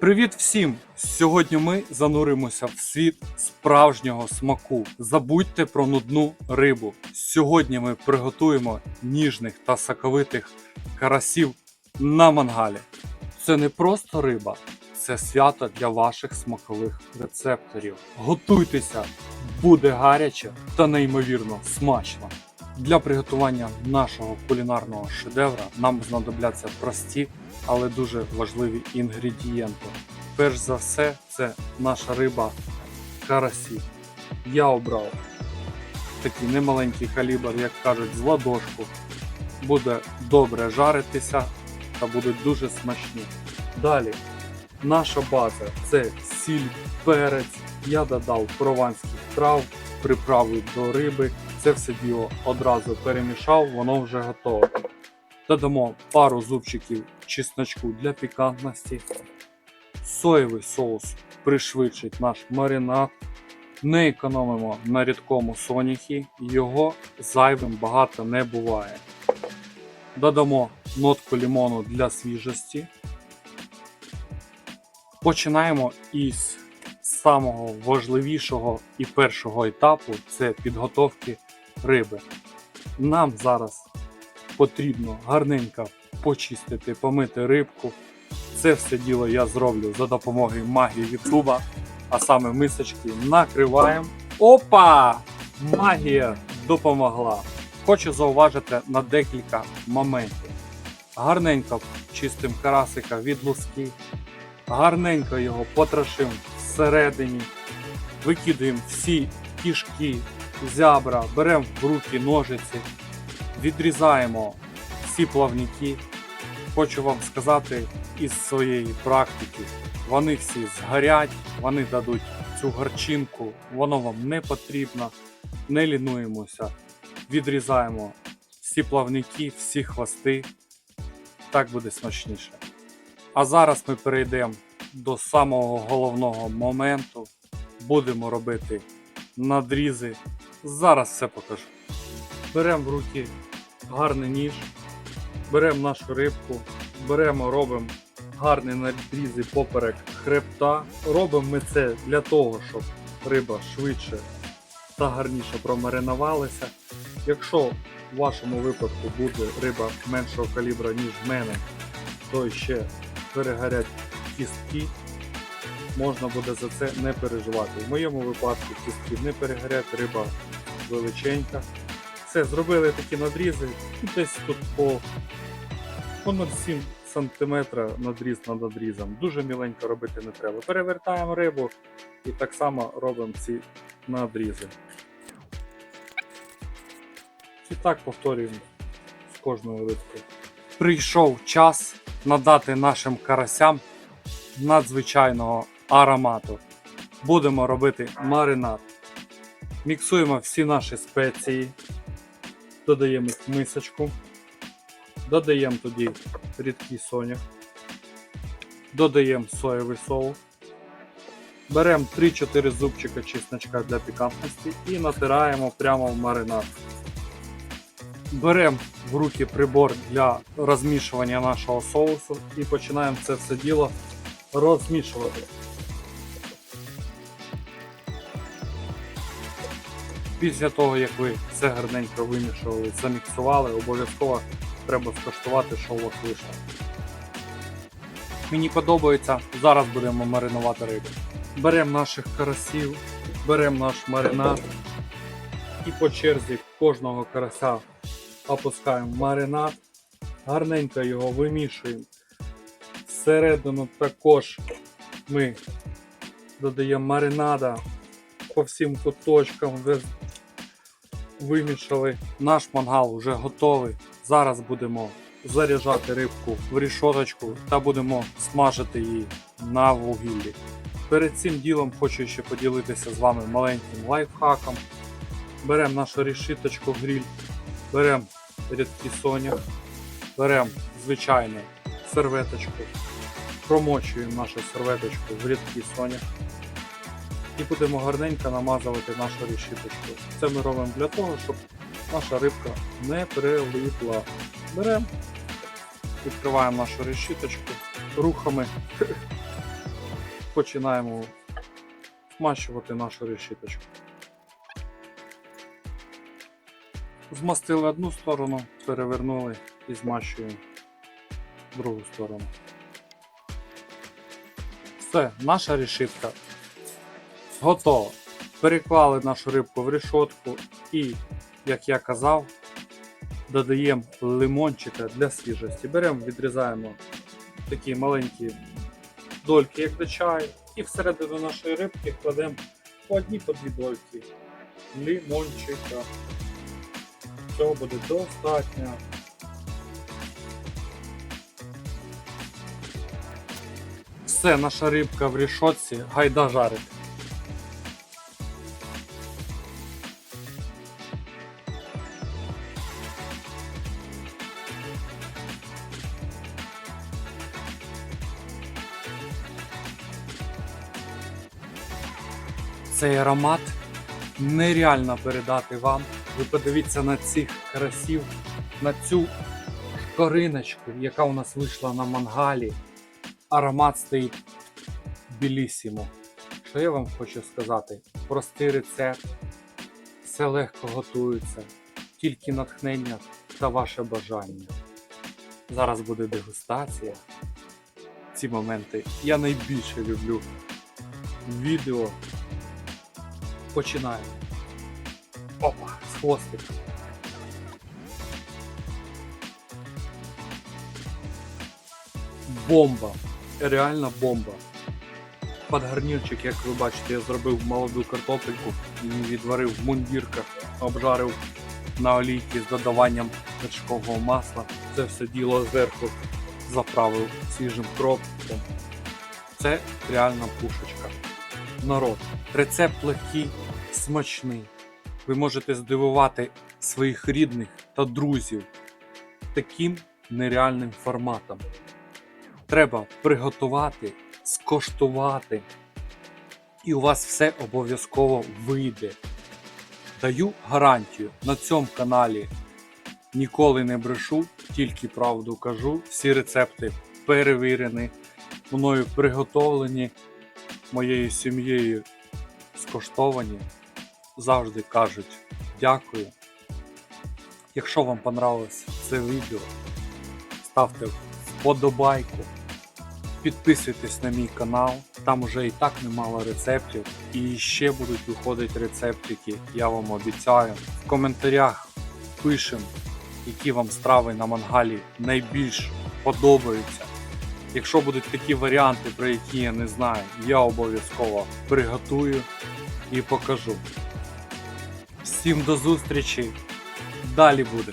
Привіт всім! Сьогодні ми зануримося в світ справжнього смаку. Забудьте про нудну рибу. Сьогодні ми приготуємо ніжних та соковитих карасів на мангалі. Це не просто риба, це свято для ваших смакових рецепторів. Готуйтеся, буде гаряче та неймовірно смачно. Для приготування нашого кулінарного шедевра нам знадобляться прості, але дуже важливі інгредієнти. Перш за все, це наша риба карасі. Я обрав такий немаленький калібр, як кажуть, з ладошку. Буде добре жаритися та будуть дуже смачні. Далі, наша база це сіль, перець. Я додав прованських трав, приправи до риби. Це все діло одразу перемішав, воно вже готове. Додамо пару зубчиків чесночку для пікантності. Соєвий соус пришвидшить наш маринад. Не економимо на рідкому соняхі, його зайвим багато не буває. Додамо нотку лимону для свіжості. Починаємо із самого важливішого і першого етапу це підготовки риби. Нам зараз потрібно гарненько почистити, помити рибку. Це все діло я зроблю за допомогою магії Ютуба, а саме мисочки накриваємо. Опа! Магія допомогла. Хочу зауважити на декілька моментів. Гарненько чистим карасика від луски, гарненько його потрошимо всередині, викидаємо всі кішки, зябра, беремо в руки ножиці, відрізаємо всі плавники. Хочу вам сказати із своєї практики, вони всі згорять, вони дадуть цю гарчинку, воно вам не потрібно, не лінуємося, відрізаємо всі плавники, всі хвости, так буде смачніше. А зараз ми перейдемо до самого головного моменту. Будемо робити надрізи. Зараз все покажу. Беремо в руки гарний ніж, беремо нашу рибку, беремо, робимо гарні надрізи поперек хребта. Робимо ми це для того, щоб риба швидше та гарніше промаринувалася. Якщо в вашому випадку буде риба меншого калібра, ніж в мене, то ще перегорять кістки, можна буде за це не переживати. В моєму випадку кістки не перегорять, риба величенька. Все, зробили такі надрізи, десь тут по, по 0,7 см надріз над надрізом. Дуже міленько робити не треба. Перевертаємо рибу і так само робимо ці надрізи. І так повторюємо з кожною рибкою. Прийшов час надати нашим карасям надзвичайного аромату. Будемо робити маринад. Міксуємо всі наші спеції, додаємо мисочку, додаємо тоді рідкий сонях, додаємо соєвий соус, беремо 3-4 зубчика чесночка для пікантності і натираємо прямо в маринад. Беремо в руки прибор для розмішування нашого соусу і починаємо це все діло розмішувати. Після того, як ви все гарненько вимішували, заміксували, обов'язково треба скуштувати, що у вас вийшло. Мені подобається, зараз будемо маринувати рибу. Беремо наших карасів, беремо наш маринад і по черзі кожного карася опускаємо маринад, гарненько його вимішуємо. Всередину також ми додаємо маринада по всім куточкам. Вимішали. Наш мангал вже готовий. Зараз будемо заряджати рибку в рішоточку та будемо смажити її на вугіллі. Перед цим ділом хочу ще поділитися з вами маленьким лайфхаком. Беремо нашу рішиточку гриль, беремо рідкий сонях, беремо звичайну серветочку, промочуємо нашу серветочку в рідкий сонях і будемо гарненько намазувати нашу решіточку. Це ми робимо для того, щоб наша рибка не прилипла. Беремо, відкриваємо нашу решіточку рухами починаємо змащувати нашу решіточку. Змастили одну сторону, перевернули і змащуємо другу сторону. Все, наша решітка готова. Переклали нашу рибку в решетку і, як я казав, додаємо лимончика для свіжості. Беремо, відрізаємо такі маленькі дольки, як до чаю, і всередину нашої рибки кладемо по одній по дві дольки лимончика. Цього буде достатньо. Все, наша рибка в рішотці, гайда жарить. Цей аромат нереально передати вам. Ви подивіться на цих красів, на цю кориночку, яка у нас вийшла на мангалі. Аромат стоїть білісімо. Що я вам хочу сказати? Простий рецепт, все легко готується, тільки натхнення та ваше бажання. Зараз буде дегустація. Ці моменти я найбільше люблю відео. Починаємо. Опа, з хвостика. Бомба. Реальна бомба. Під гарнірчик, як ви бачите, я зробив молоду картопельку, відварив в мундірках, обжарив на олійки з додаванням вершкового масла. Це все діло зверху заправив свіжим кропом. Це реальна пушечка. Народ, рецепт легкий, смачний. Ви можете здивувати своїх рідних та друзів таким нереальним форматом. Треба приготувати, скоштувати, і у вас все обов'язково вийде. Даю гарантію на цьому каналі ніколи не брешу, тільки правду кажу. Всі рецепти перевірені, мною приготовлені, моєю сім'єю скоштовані. Завжди кажуть дякую. Якщо вам понравилось це відео, ставте вподобайку, підписуйтесь на мій канал, там уже і так немало рецептів, і ще будуть виходити рецептики, я вам обіцяю. В коментарях пишемо, які вам страви на мангалі найбільш подобаються. Якщо будуть такі варіанти, про які я не знаю, я обов'язково приготую і покажу. Всім до зустрічі! Далі буде!